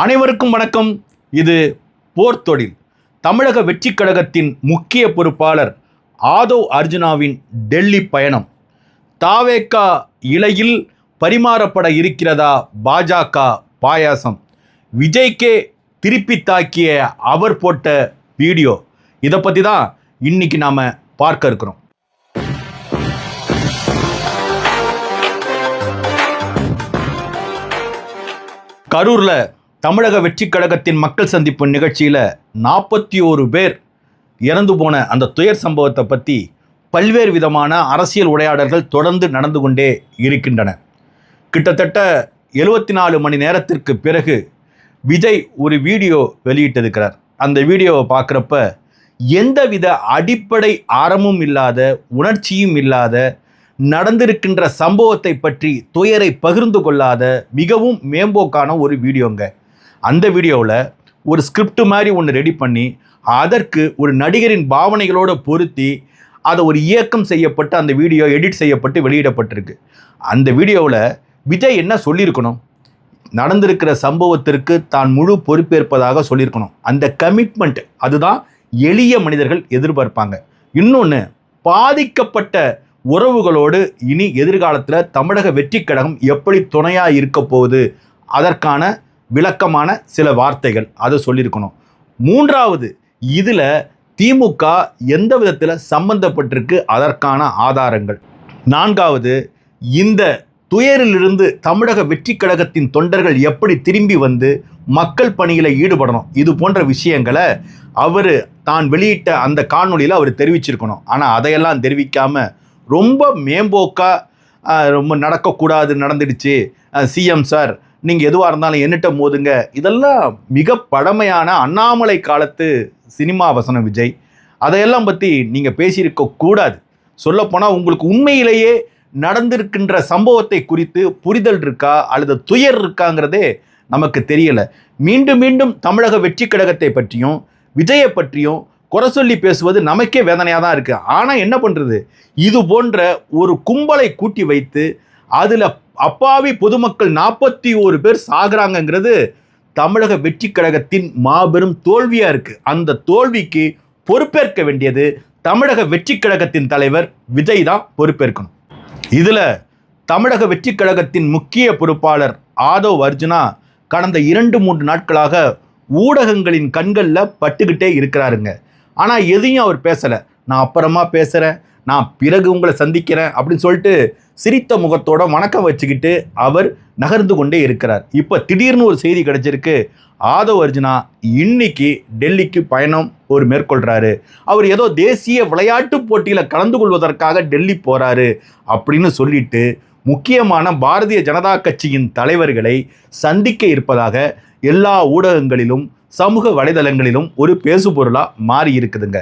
அனைவருக்கும் வணக்கம். இது போர்த்தொழில் தமிழக வெற்றி கழகத்தின் முக்கிய பொறுப்பாளர் ஆதவ் அர்ஜுனாவின் டெல்லி பயணம். தாவேக்கா இலையில் பரிமாறப்பட இருக்கிறதா பாஜக பாயாசம். விஜய்க்கே திருப்பி தாக்கிய அவர் போட்ட வீடியோ. இதை பற்றி தான் இன்னைக்கு நாம் பார்க்க இருக்கிறோம். கரூரில் தமிழக வெற்றி கழகத்தின் மக்கள் சந்திப்பு நிகழ்ச்சியில் நாற்பத்தி ஓரு பேர் இறந்து போன அந்த துயர் சம்பவத்தை பற்றி பல்வேறு விதமான அரசியல் உரையாடல்கள் தொடர்ந்து நடந்து கொண்டே இருக்கின்றன. கிட்டத்தட்ட எழுபத்தி நாலு மணி நேரத்திற்கு பிறகு விஜய் ஒரு வீடியோ வெளியிட்டிருக்கிறார். அந்த வீடியோவை பார்க்குறப்ப எந்தவித அடிப்படை ஆரமும் இல்லாத உணர்ச்சியும் இல்லாத நடந்திருக்கின்ற சம்பவத்தை பற்றி துயரை பகிர்ந்து கொள்ளாத மிகவும் மேம்போக்கான ஒரு வீடியோங்க. அந்த வீடியோவில் ஒரு ஸ்கிரிப்ட் மாதிரி ஒன்று ரெடி பண்ணி அதற்கு ஒரு நடிகரின் பாவனைகளோடு பொருத்தி அதை ஒரு இயக்கம் செய்யப்பட்டு அந்த வீடியோ எடிட் செய்யப்பட்டு வெளியிடப்பட்டிருக்கு. அந்த வீடியோவில் விஜய் என்ன சொல்லியிருக்கணும்? நடந்திருக்கிற சம்பவத்திற்கு தான் முழு பொறுப்பேற்பதாக சொல்லியிருக்கணும். அந்த கமிட்மெண்ட் அதுதான் எளிய மனிதர்கள் எதிர்பார்ப்பாங்க. இன்னொன்று பாதிக்கப்பட்ட உறவுகளோடு இனி எதிர்காலத்தில் தமிழக வெற்றி கழகம் எப்படி துணையாக இருக்க போகுது? அதற்கான விளக்கமான சில வார்த்தைகள் அதை சொல்லியிருக்கணும். மூன்றாவது இதில் திமுக எந்த விதத்தில் சம்பந்தப்பட்டிருக்கு அதற்கான ஆதாரங்கள். நான்காவது இந்த துயரிலிருந்து தமிழக வெற்றி கழகத்தின் தொண்டர்கள் எப்படி திரும்பி வந்து மக்கள் பணியில் ஈடுபடணும் இது போன்ற விஷயங்களை அவர் தான் வெளியிட்ட அந்த காணொளியில் அவர் தெரிவிச்சிருக்கணும். ஆனால் அதையெல்லாம் தெரிவிக்காமல் ரொம்ப மேம்போக்காக ரொம்ப நடக்கக்கூடாது நடந்துடுச்சு. சிஎம் சார் நீங்கள் எதுவாக இருந்தாலும் என்னட்ட மோதுங்க. இதெல்லாம் மிக பழமையான அண்ணாமலை காலத்து சினிமா வசனம் விஜய். அதையெல்லாம் பற்றி நீங்கள் பேசியிருக்க கூடாது. சொல்லப்போனால் உங்களுக்கு உண்மையிலேயே நடந்திருக்கின்ற சம்பவத்தை குறித்து புரிதல் இருக்கா அல்லது துயர் இருக்காங்கிறதே நமக்கு தெரியலை. மீண்டும் மீண்டும் தமிழக வெற்றி கழகத்தை பற்றியும் விஜயை பற்றியும் குறை சொல்லி பேசுவது நமக்கே வேதனையாக தான் இருக்குது ஆனால் என்ன பண்ணுறது இது போன்ற ஒரு கும்பலை கூட்டி வைத்து அதில் அப்பாவி பொதுமக்கள் நாற்பத்தி ஒரு பேர் சாகிறாங்கங்கிறது தமிழக வெற்றி கழகத்தின் மாபெரும் தோல்வியாக இருக்குது அந்த தோல்விக்கு பொறுப்பேற்க வேண்டியது தமிழக வெற்றி கழகத்தின் தலைவர் விஜய் தான் பொறுப்பேற்கணும். இதில் தமிழக வெற்றி கழகத்தின் முக்கிய பொறுப்பாளர் ஆதவ் அர்ஜுனா கடந்த இரண்டு மூன்று நாட்களாக ஊடகங்களின் கண்களில் பட்டுக்கிட்டே இருக்கிறாருங்க. ஆனால் எதையும் அவர் பேசலை. நான் அப்புறமா பேசுகிறேன் நான் பிறகு உங்களை சந்திக்கிறேன் அப்படின்னு சொல்லிட்டு சிரித்த முகத்தோட வணக்கம் வச்சுக்கிட்டு அவர் நகர்ந்து கொண்டே இருக்கிறார். இப்போ திடீர்னு ஒரு செய்தி கிடைச்சிருக்கு. ஆதவ் அர்ஜுனா இன்னைக்கு டெல்லிக்கு பயணம் ஒரு மேற்கொள்கிறாரு அவர் ஏதோ தேசிய விளையாட்டு போட்டியில் கலந்து கொள்வதற்காக டெல்லி போகிறாரு அப்படின்னு சொல்லிட்டு முக்கியமான பாரதிய ஜனதா கட்சியின் தலைவர்களை சந்திக்க இருப்பதாக எல்லா ஊடகங்களிலும் சமூக வலைதளங்களிலும் ஒரு பேசுபொருளாக மாறி இருக்குதுங்க.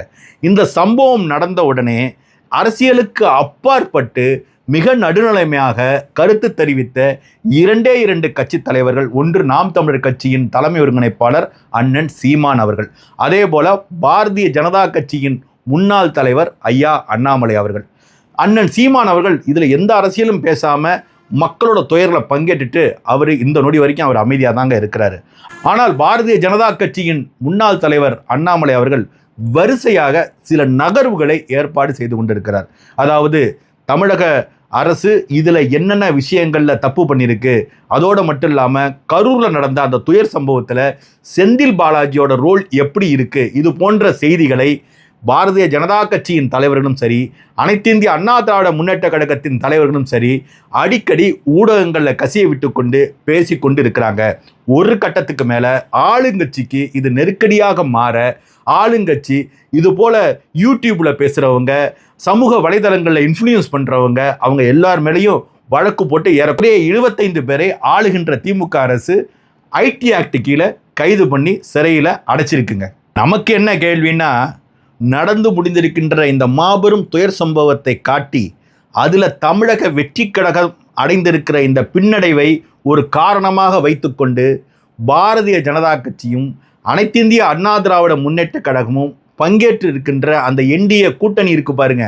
இந்த சம்பவம் நடந்த உடனே அரசியலுக்கு அப்பாற்பட்டு மிக நடுநிலைமையாக கருத்து தெரிவித்த இரண்டே இரண்டு கட்சி தலைவர்கள் ஒன்று நாம் தமிழர் கட்சியின் தலைமை ஒருங்கிணைப்பாளர் அண்ணன் சீமான் அவர்கள். அதே போல பாரதிய ஜனதா கட்சியின் முன்னாள் தலைவர் ஐயா அண்ணாமலை அவர்கள். அண்ணன் சீமான் அவர்கள் இதில் எந்த அரசியலும் பேசாமல் மக்களோட துயரில் பங்கேற்றுட்டு அவர் இந்த நொடி வரைக்கும் அவர் அமைதியாக தாங்க இருக்கிறாரு. ஆனால் பாரதிய ஜனதா கட்சியின் முன்னாள் தலைவர் அண்ணாமலை அவர்கள் வரிசையாக சில நகர்வுகளை ஏற்பாடு செய்து கொண்டிருக்கிறார். அதாவது தமிழக அரசு இதில் என்னென்ன விஷயங்களில் தப்பு பண்ணியிருக்கு அதோடு மட்டும் இல்லாமல் கரூரில் நடந்த அந்த துயர் சம்பவத்தில் செந்தில் பாலாஜியோட ரோல் எப்படி இருக்குது இது போன்ற செய்திகளை பாரதிய ஜனதா கட்சியின் தலைவர்களும் சரி அனைத்து இந்திய அண்ணா திராவிட முன்னேற்ற கழகத்தின் தலைவர்களும் சரி அடிக்கடி ஊடகங்களில் கசிய விட்டு கொண்டு பேசி கொண்டு இருக்கிறாங்க ஒரு கட்டத்துக்கு மேலே ஆளுங்கட்சிக்கு இது நெருக்கடியாக மாற ஆளுங்கட்சி இது போல் யூடியூப்பில் பேசுகிறவங்க சமூக வலைதளங்களில் இன்ஃப்ளூயன்ஸ் பண்ணுறவங்க அவங்க எல்லார் மேலேயும் வழக்கு போட்டு ஏறக்குறைய இருபத்தைந்து பேரை ஆளுகின்ற திமுக அரசு ஐடி ஆக்ட் கீழே கைது பண்ணி சிறையில் அடைச்சிருக்குங்க. நமக்கு என்ன கேள்வின்னா நடந்து முடிந்திருக்கின்ற இந்த மாபெரும் துயர் சம்பவத்தை காட்டி அதில் தமிழக வெற்றி கழகம் அடைந்திருக்கிற இந்த பின்னடைவை ஒரு காரணமாக வைத்துக்கொண்டு பாரதிய ஜனதா கட்சியும் அனைத்திந்திய அண்ணா திராவிட முன்னேற்ற கழகமும் பங்கேற்று இருக்கின்ற அந்த என்டிஏ கூட்டணி இருக்கு பாருங்க.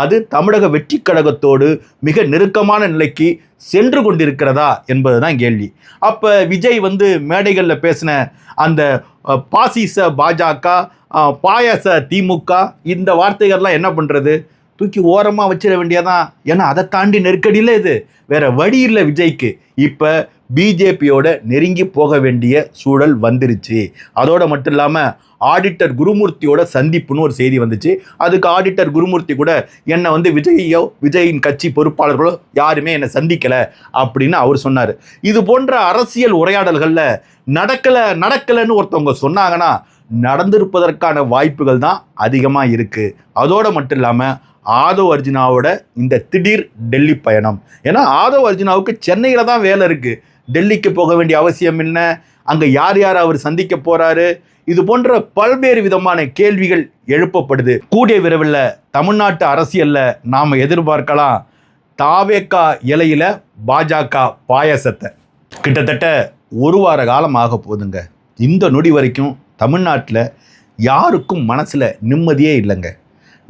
அது தமிழக வெற்றி கழகத்தோடு மிக நெருக்கமான நிலைக்கு சென்று கொண்டிருக்கிறதா என்பதுதான் கேள்வி. அப்ப விஜய் வந்து மேடைகளில் பேசின அந்த பாசிச பாஜக பாயச பாயாச திமுக இந்த வார்த்தைகள்லாம் என்ன பண்றது? தூக்கி ஓரமாக வச்சிட வேண்டியதான் ஏன்னா அதை தாண்டி நெருக்கடியில் இது. வேற வழி இல்லை விஜய்க்கு. இப்போ பிஜேபியோட நெருங்கி போக வேண்டிய சூழல் வந்துருச்சு. அதோட மட்டும் இல்லாமல் ஆடிட்டர் குருமூர்த்தியோட சந்திப்புன்னு ஒரு செய்தி வந்துச்சு. அதுக்கு ஆடிட்டர் குருமூர்த்தி கூட என்னை வந்து விஜயோ விஜயின் கட்சி பொறுப்பாளர்களோ யாருமே என்னை சந்திக்கலை அப்படின்னு அவர் சொன்னார். இது போன்ற அரசியல் உரையாடல்களில் நடக்கலை நடக்கலைன்னு ஒருத்தவங்க சொன்னாங்கன்னா நடந்திருப்பதற்கான வாய்ப்புகள் தான் அதிகமாக இருக்குது அதோடு மட்டும் இல்லாமல் ஆதவ் அர்ஜுனாவோட இந்த திடீர் டெல்லி பயணம். ஏன்னா ஆதவ் அர்ஜுனாவுக்கு சென்னையில் தான் வேலை இருக்குது டெல்லிக்கு போக வேண்டிய அவசியம் என்ன? அங்கே யார் யார் அவர் சந்திக்க போறாரு? இது போன்ற பல்வேறு விதமான கேள்விகள் எழுப்பப்படுது. கூடிய விரைவில் தமிழ்நாட்டு அரசியலில் நாம் எதிர்பார்க்கலாம். தாவேக்கா இலையில் பாஜக பாயாசத்தை. கிட்டத்தட்ட ஒரு வார காலம் ஆக போதுங்க இந்த நொடி வரைக்கும் தமிழ்நாட்டில் யாருக்கும் மனசில் நிம்மதியே இல்லைங்க.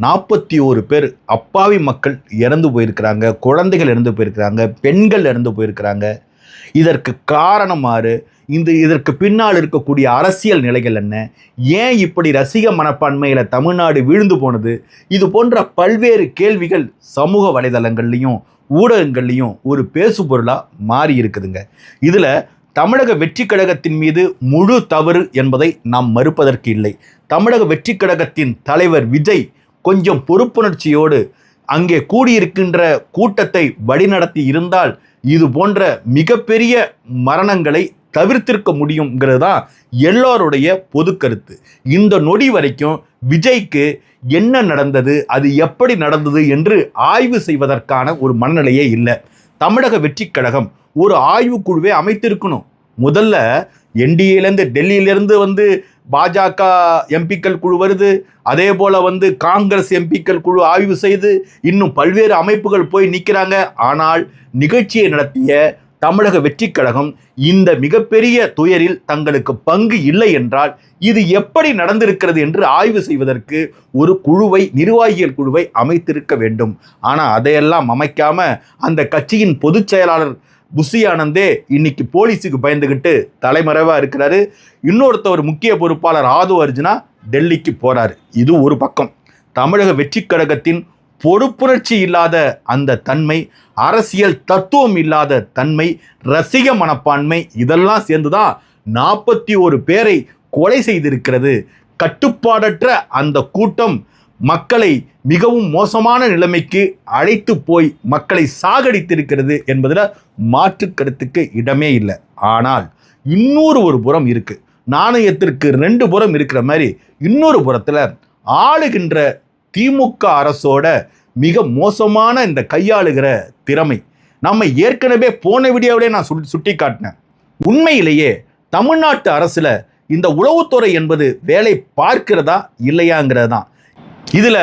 நாற்பத்தி ஒரு பேர் அப்பாவி மக்கள் இறந்து போயிருக்கிறாங்க. குழந்தைகள் இறந்து போயிருக்கிறாங்க. பெண்கள் இறந்து போயிருக்கிறாங்க. இதற்கு காரணமாறு இந்த இதற்கு பின்னால் இருக்கக்கூடிய அரசியல் நிலைகள் என்ன? ஏன் இப்படி ரசிக மனப்பான்மையில் தமிழ்நாடு வீழ்ந்து போனது? இது போன்ற பல்வேறு கேள்விகள் சமூக வலைதளங்கள்லையும் ஊடகங்கள்லேயும் ஒரு பேசு பொருளாக மாறி இருக்குதுங்க. இதில் தமிழக வெற்றி கழகத்தின் மீது முழு தவறு என்பதை நாம் மறுப்பதற்கு இல்லை. தமிழக வெற்றி கழகத்தின் தலைவர் விஜய் கொஞ்சம் பொறுப்புணர்ச்சியோடு அங்கே கூடியிருக்கின்ற கூட்டத்தை வழிநடத்தி இருந்தால் இது போன்ற மிகப்பெரிய மரணங்களை தவிர்த்திருக்க முடியுங்கிறது தான் எல்லோருடைய பொது கருத்து. இந்த நொடி வரைக்கும் விஜய்க்கு என்ன நடந்தது அது எப்படி நடந்தது என்று ஆய்வு செய்வதற்கான ஒரு மனநிலையே இல்லை. தமிழக வெற்றி கழகம் ஒரு ஆய்வுக்குழுவே அமைத்திருக்கணும். முதல்ல என்டிஏலேருந்து டெல்லியிலேருந்து வந்து பாஜக எம்பிக்கள் குழு வருது. அதே போல் வந்து காங்கிரஸ் எம்பிக்கள் குழு ஆய்வு செய்து இன்னும் பல்வேறு அமைப்புகள் போய் நிற்கிறாங்க ஆனால் நிகழ்ச்சியை நடத்திய தமிழக வெற்றிக் கழகம் இந்த மிகப்பெரிய துயரில் தங்களுக்கு பங்கு இல்லை என்றால் இது எப்படி நடந்திருக்கிறது என்று ஆய்வு செய்வதற்கு ஒரு குழுவை நிர்வாகிகள் குழுவை அமைத்திருக்க வேண்டும். ஆனால் அதையெல்லாம் அமைக்காம அந்த கட்சியின் பொதுச் செயலாளர் புஷி ஆனந்தே இன்னைக்கு போலீஸுக்கு பயந்துக்கிட்டு தலைமறைவா இருக்கிறாரு. இன்னொருத்தவர் முக்கிய பொறுப்பாளர் ஆது அர்ஜுனா டெல்லிக்கு போறாரு. இது ஒரு பக்கம். தமிழக வெற்றி கழகத்தின் பொறுப்புணர்ச்சி இல்லாத அந்த தன்மை அரசியல் தத்துவம் இல்லாத தன்மை ரசிக மனப்பான்மை இதெல்லாம் சேர்ந்துதான் நாற்பத்தி ஒரு பேரை கொலை செய்திருக்கிறது. கட்டுப்பாடற்ற அந்த கூட்டம் மக்களை மிகவும் மோசமான நிலைமைக்கு அழைத்து போய் மக்களை சாகடித்திருக்கிறது என்பதில் மாற்று கருத்துக்கு இடமே இல்லை. ஆனால் இன்னொரு ஒரு புறம் இருக்குது நாணயத்திற்கு ரெண்டு புறம் இருக்கிற மாதிரி இன்னொரு புறத்தில் ஆளுகின்ற திமுக அரசோட மிக மோசமான இந்த கையாளுகிற திறமை. நம்ம ஏற்கனவே போன வீடியோவிலே நான் சுட்டி சுட்டி காட்டினேன் உண்மையிலேயே தமிழ்நாட்டு அரசில் இந்த உளவுத்துறை என்பது வேலை பார்க்கிறதா இல்லையாங்கிறது தான் இதில்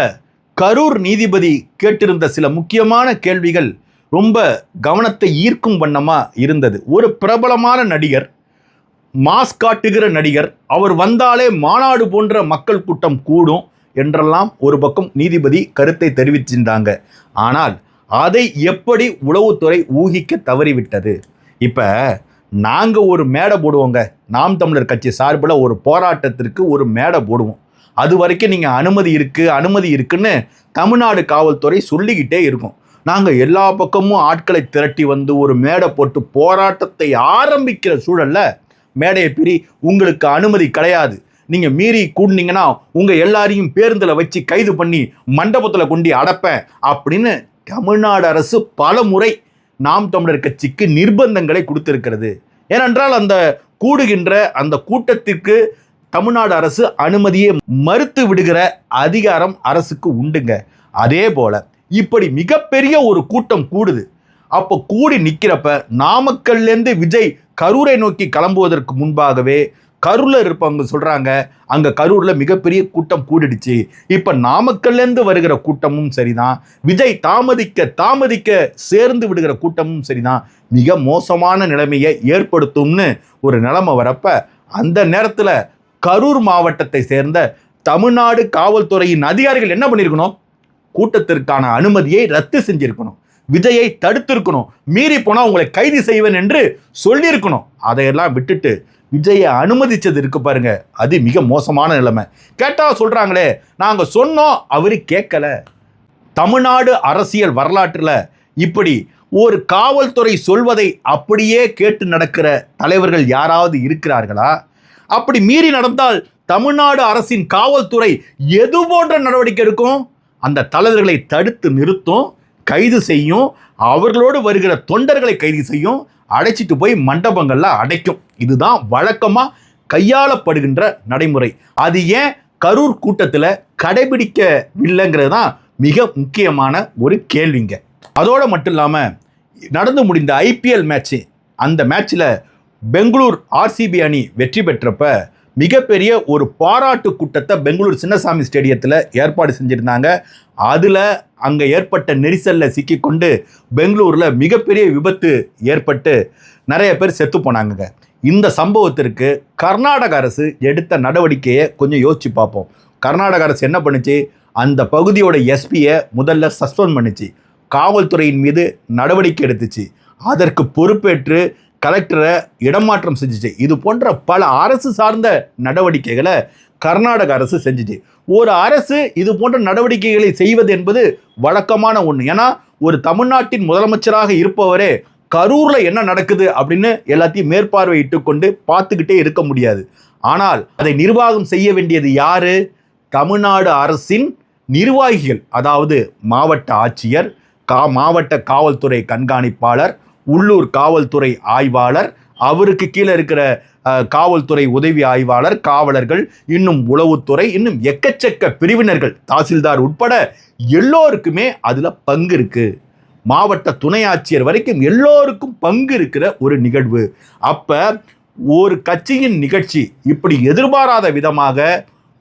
கரூர் நீதிபதி கேட்டிருந்த சில முக்கியமான கேள்விகள் ரொம்ப கவனத்தை ஈர்க்கும் வண்ணமாக இருந்தது. ஒரு பிரபலமான நடிகர் மாஸ் காட்டுகிற நடிகர் அவர் வந்தாலே மாநாடு போன்ற மக்கள் கூட்டம் கூடும் என்றெல்லாம் ஒரு பக்கம் நீதிபதி கருத்தை தெரிவிச்சிருந்தாங்க. ஆனால் அதை எப்படி உளவுத்துறை ஊகிக்க தவறிவிட்டது? இப்போ நாங்கள் ஒரு மேடை போடுவோங்க. நாம் தமிழர் கட்சி சார்பில் ஒரு போராட்டத்திற்கு ஒரு மேடை போடுவோம். அது வரைக்கும் நீங்கள் அனுமதி இருக்குது அனுமதி இருக்குன்னு தமிழ்நாடு காவல்துறை சொல்லிக்கிட்டே இருக்கும். நாங்கள் எல்லா பக்கமும் ஆட்களை திரட்டி வந்து ஒரு மேடை போட்டு போராட்டத்தை ஆரம்பிக்கிற சூழலில் மேடையை பிரி உங்களுக்கு அனுமதி கிடையாது. நீங்கள் மீறி கூடினீங்கன்னா உங்கள் எல்லாரையும் பேருந்தில் வச்சு கைது பண்ணி மண்டபத்தில் கொண்டு அடைப்பேன் அப்படின்னு தமிழ்நாடு அரசு பல முறை நாம் தமிழர் கட்சிக்கு நிர்பந்தங்களை கொடுத்திருக்கிறது. ஏனென்றால் அந்த கூடுகின்ற அந்த கூட்டத்திற்கு தமிழ்நாடு அரசு அனுமதியை மறுத்து விடுகிற அதிகாரம் அரசுக்கு உண்டுங்க. அதே போல இப்படி மிகப்பெரிய ஒரு கூட்டம் கூடுது. அப்போ கூடி நிற்கிறப்ப நாமக்கல்லேருந்து விஜய் கரூரை நோக்கி கிளம்புவதற்கு முன்பாகவே கரூரில் இருப்பவங்க சொல்கிறாங்க அங்கே கரூரில் மிகப்பெரிய கூட்டம் கூடிடுச்சு. இப்போ நாமக்கல்லேருந்து வருகிற கூட்டமும் சரிதான். விஜய் தாமதிக்க தாமதிக்க சேர்ந்து விடுகிற கூட்டமும் சரிதான். மிக மோசமான நிலைமையை ஏற்படுத்தும்னு ஒரு நிலைமை வரப்ப அந்த நேரத்தில் கரூர் மாவட்டத்தை சேர்ந்த தமிழ்நாடு காவல்துறையின் அதிகாரிகள் என்ன பண்ணியிருக்கணும் கூட்டத்திற்கான அனுமதியை ரத்து செஞ்சிருக்கணும். விஜயை தடுத்திருக்கணும். மீறி போனால் உங்களை கைது செய்வேன் என்று சொல்லியிருக்கணும் அதையெல்லாம் விட்டுட்டு விஜயை அனுமதிச்சது இருக்கு பாருங்க. அது மிக மோசமான நிலைமை. கேட்டால் சொல்றாங்களே நாங்கள் சொன்னோம் அவரு கேட்கல. தமிழ்நாடு அரசியல் வரலாற்றில் இப்படி ஒரு காவல்துறை சொல்வதை அப்படியே கேட்டு நடக்கிற தலைவர்கள் யாராவது இருக்கிறார்களா? அப்படி மீறி நடந்தால் தமிழ்நாடு அரசின் காவல்துறை எது போன்ற நடவடிக்கை எடுக்கும்? அந்த தலைவர்களை தடுத்து நிறுத்தும் கைது செய்யும் அவர்களோடு வருகிற தொண்டர்களை கைது செய்யும் அடைச்சிட்டு போய் மண்டபங்களில் அடைக்கும். இதுதான் வழக்கமாக கையாளப்படுகின்ற நடைமுறை. அது ஏன் கரூர் கூட்டத்தில் கடைபிடிக்கவில்லைங்கிறது தான் மிக முக்கியமான ஒரு கேள்விங்க. அதோடு மட்டும் இல்லாமல் நடந்து முடிந்த ஐபிஎல் மேட்ச்சு அந்த மேட்ச்சில் பெங்களூர் ஆர்சிபி அணி வெற்றி பெற்றப்ப மிகப்பெரிய ஒரு பாராட்டு கூட்டத்தை பெங்களூர் சின்னசாமி ஸ்டேடியத்தில் ஏற்பாடு செஞ்சுருந்தாங்க. அதில் அங்கே ஏற்பட்ட நெரிசலில் சிக்கிக்கொண்டு பெங்களூரில் மிகப்பெரிய விபத்து ஏற்பட்டு நிறைய பேர் செத்து போனாங்க இந்த சம்பவத்திற்கு கர்நாடக அரசு எடுத்த நடவடிக்கையை கொஞ்சம் யோசித்து பார்ப்போம். கர்நாடக அரசு என்ன பண்ணுச்சு? அந்த பகுதியோட எஸ்பியை முதல்ல சஸ்பெண்ட் பண்ணுச்சு. காவல்துறையின் மீது நடவடிக்கை எடுத்துச்சு. அதற்கு பொறுப்பேற்று கலெக்டரை இடமாற்றம் செஞ்சுச்சு. இது போன்ற பல அரசு சார்ந்த நடவடிக்கைகளை கர்நாடக அரசு செஞ்சுச்சு. ஒரு அரசு இது போன்ற நடவடிக்கைகளை செய்வது என்பது வழக்கமான ஒன்று ஏன்னா ஒரு தமிழ்நாட்டின் முதலமைச்சராக இருப்பவரே கரூரில் என்ன நடக்குது அப்படின்னு எல்லாத்தையும் மேற்பார்வையிட்டு கொண்டு பார்த்துக்கிட்டே இருக்க முடியாது. ஆனால் அதை நிர்வாகம் செய்ய வேண்டியது யாரு? தமிழ்நாடு அரசின் நிர்வாகிகள். அதாவது மாவட்ட ஆட்சியர் கா மாவட்ட காவல்துறை கண்காணிப்பாளர் உள்ளூர் காவல்துறை ஆய்வாளர் அவருக்கு கீழே இருக்கிற காவல்துறை உதவி ஆய்வாளர் காவலர்கள் இன்னும் உளவுத்துறை இன்னும் எக்கச்சக்க பிரிவினர்கள் தாசில்தார் உட்பட எல்லோருக்குமே அதில் பங்கு இருக்கு. மாவட்ட துணை ஆட்சியர் வரைக்கும் எல்லோருக்கும் பங்கு இருக்கிற ஒரு நிகழ்வு. அப்போ ஒரு கட்சியின் நிகழ்ச்சி இப்படி எதிர்பாராத விதமாக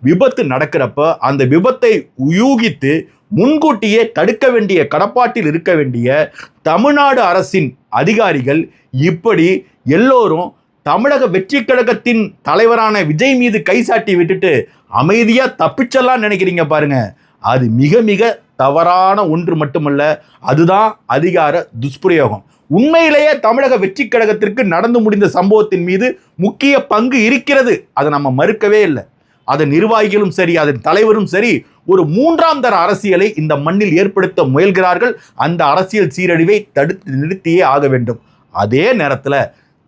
விபத்து நடக்கிறப்ப அந்த விபத்தை யூகித்து முன்கூட்டியே தடுக்க வேண்டிய கடப்பாட்டில் இருக்க வேண்டிய தமிழ்நாடு அரசின் அதிகாரிகள் இப்படி எல்லோரும் தமிழக வெற்றி கழகத்தின் தலைவரான விஜய் மீது கை சாட்டி விட்டுட்டு அமைதியாக தப்பிச்செல்லாம் நினைக்கிறீங்க பாருங்க. அது மிக மிக தவறான ஒன்று மட்டுமல்ல அதுதான் அதிகார துஷ்பிரயோகம். உண்மையிலேயே தமிழக வெற்றி கழகத்திற்கு நடந்து முடிந்த சம்பவத்தின் மீது முக்கிய பங்கு இருக்கிறது. அதை நம்ம மறுக்கவே இல்லை. அதன் நிர்வாகிகளும் சரி அதன் தலைவரும் சரி ஒரு மூன்றாம் தர அரசியலை இந்த மண்ணில் ஏற்படுத்த முயல்கிறார்கள். அந்த அரசியல் சீரழிவை தடுத்து நிறுத்தியே ஆக வேண்டும். அதே நேரத்தில்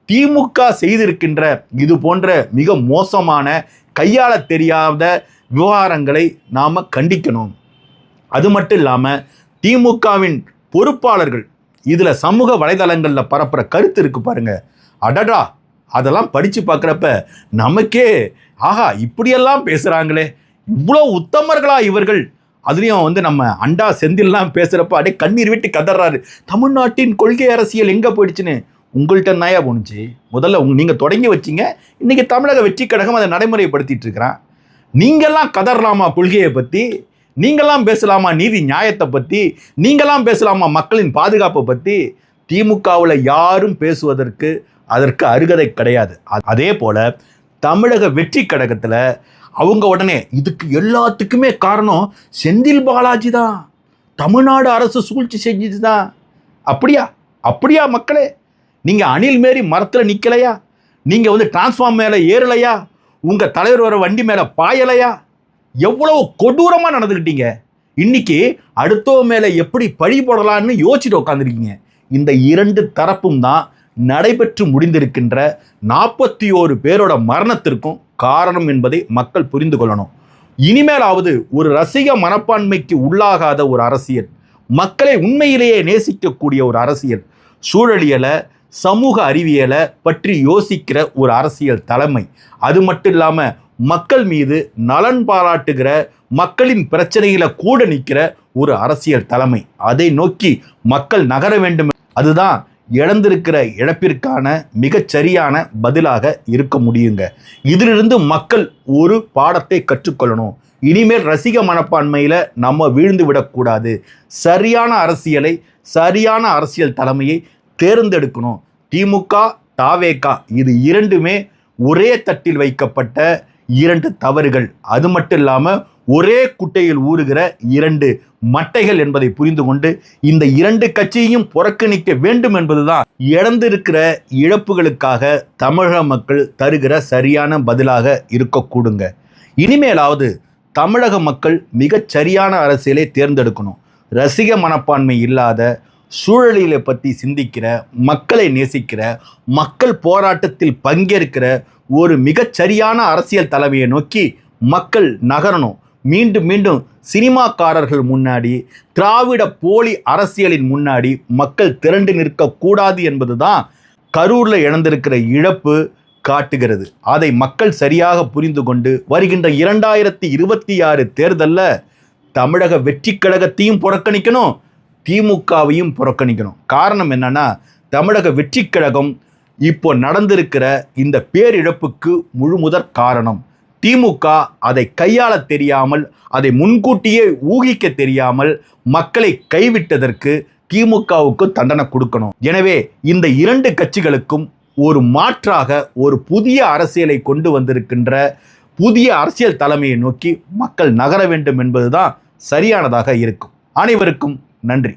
திமுக செய்திருக்கின்ற இது போன்ற மிக மோசமான கையாள தெரியாத விவகாரங்களை நாம் கண்டிக்கணும். அது மட்டும் இல்லாமல் திமுகவின் பொறுப்பாளர்கள் இதில் சமூக வலைதளங்களில் பரப்புகிற கருத்து இருக்கு பாருங்க. அடடா அதெல்லாம் படித்து பார்க்குறப்ப நமக்கே ஆஹா இப்படியெல்லாம் பேசுகிறாங்களே இவ்வளோ உத்தமர்களா இவர்கள். அதுலேயும் வந்து நம்ம அண்டா செந்தில்லாம் பேசுகிறப்ப அப்படியே கண்ணீர் விட்டு கதறாரு. தமிழ்நாட்டின் கொள்கை அரசியல் எங்கே போயிடுச்சுன்னு? உங்கள்கிட்ட நாயா போணுச்சு? முதல்ல உங் நீங்கள் தொடங்கி வச்சீங்க. இன்றைக்கி தமிழக வெற்றி கழகம் அதை நடைமுறைப்படுத்திட்டு இருக்கிறான். நீங்கள்லாம் கதறலாமா கொள்கையை பற்றி நீங்களாம் பேசலாமா நீதி நியாயத்தை பற்றி நீங்களாம் பேசலாமா மக்களின் பாதுகாப்பை பற்றி திமுகவில் யாரும் பேசுவதற்கு அதற்கு அருகதை கிடையாது. அதே போல் தமிழக வெற்றி கழகத்தில் அவங்க உடனே இதுக்கு எல்லாத்துக்குமே காரணம் செந்தில் பாலாஜி தான். தமிழ்நாடு அரசு சூழ்ச்சி செஞ்சது தான். அப்படியா? அப்படியா மக்களே? நீங்கள் அணில் மாரி மரத்தில் நிற்கலையா நீங்கள் வந்து டிரான்ஸ்ஃபார்ம் மேலே ஏறலையா? உங்கள் தலைவர் வர வண்டி மேலே பாயலையா? எவ்வளோ கொடூரமாக நடந்துக்கிட்டீங்க இன்னைக்கு அடுத்தவ மேலே எப்படி பழி போடலான்னு யோசிச்சுட்டு உட்காந்துருக்கீங்க இந்த இரண்டு தரப்பும் தான் நடைபெற்று முடிந்திருக்கின்ற நாற்பத்தி ஓரு பேரோட மரணத்திற்கும் காரணம் என்பதை மக்கள் புரிந்து கொள்ளணும். இனிமேலாவது ஒரு ரசிக மனப்பான்மைக்கு உள்ளாகாத ஒரு அரசியல் மக்களை உண்மையிலேயே நேசிக்கக்கூடிய ஒரு அரசியல் சூழலியலை சமூக அறிவியலை பற்றி யோசிக்கிற ஒரு அரசியல் தலைமை. அது மட்டும் இல்லாமல் மக்கள் மீது நலன் பாராட்டுகிற மக்களின் பிரச்சனைகளை கூட நிற்கிற ஒரு அரசியல் தலைமை. அதை நோக்கி மக்கள் நகர வேண்டும். அதுதான் இழந்திருக்கிற இழப்பிற்கான மிகச்சரியான பதிலாக இருக்க முடியுங்க. இதிலிருந்து மக்கள் ஒரு பாடத்தை கற்றுக்கொள்ளணும். இனிமேல் ரசிக மனப்பான்மையில் நம்ம வீழ்ந்து விடக்கூடாது சரியான அரசியலை சரியான அரசியல் தலைமையை தேர்ந்தெடுக்கணும். திமுக தாவேகா இது இரண்டுமே ஒரே தட்டில் வைக்கப்பட்ட இரண்டு தவறுகள். அது மட்டும் இல்லாமல் ஒரே குட்டையில் ஊறுகிற இரண்டு மட்டைகள் என்பதை புரிந்து கொண்டு இந்த இரண்டு கட்சியையும் புறக்கணிக்க வேண்டும் என்பதுதான் இழந்திருக்கிற இழப்புகளுக்காக தமிழக மக்கள் தருகிற சரியான பதிலாக இருக்கக்கூடுங்க. இனிமேலாவது தமிழக மக்கள் மிகச் சரியான அரசியலை தேர்ந்தெடுக்கணும். ரசிக மனப்பான்மை இல்லாத சூழலிலை பற்றி சிந்திக்கிற மக்களை நேசிக்கிற மக்கள் போராட்டத்தில் பங்கேற்கிற ஒரு மிகச்சரியான அரசியல் தலைமையை நோக்கி மக்கள் நகரணும். மீண்டும் மீண்டும் சினிமாக்காரர்கள் முன்னாடி திராவிட போலி அரசியலின் முன்னாடி மக்கள் திரண்டு நிற்கக்கூடாது என்பதுதான் கரூரில் இழந்திருக்கிற இழப்பு காட்டுகிறது. அதை மக்கள் சரியாக புரிந்து கொண்டு வருகின்ற இரண்டாயிரத்தி இருபத்தி ஆறு தேர்தலில் தமிழக வெற்றி கழகத்தையும் புறக்கணிக்கணும் திமுகவையும் புறக்கணிக்கணும். காரணம் என்னன்னா தமிழக வெற்றி கழகம் இப்போ நடந்திருக்கிற இந்த பேரிழப்புக்கு முழுமுதற் காரணம். திமுக அதை கையாள தெரியாமல் அதை முன்கூட்டியே ஊகிக்க தெரியாமல் மக்களை கைவிட்டதற்கு திமுகவுக்கு தண்டனை கொடுக்கணும். எனவே இந்த இரண்டு கட்சிகளுக்கும் ஒரு மாற்றாக ஒரு புதிய அரசியலை கொண்டு வந்திருக்கின்ற புதிய அரசியல் தலைமையை நோக்கி மக்கள் நகர வேண்டும் என்பதுதான் சரியானதாக இருக்கும். அனைவருக்கும் நன்றி.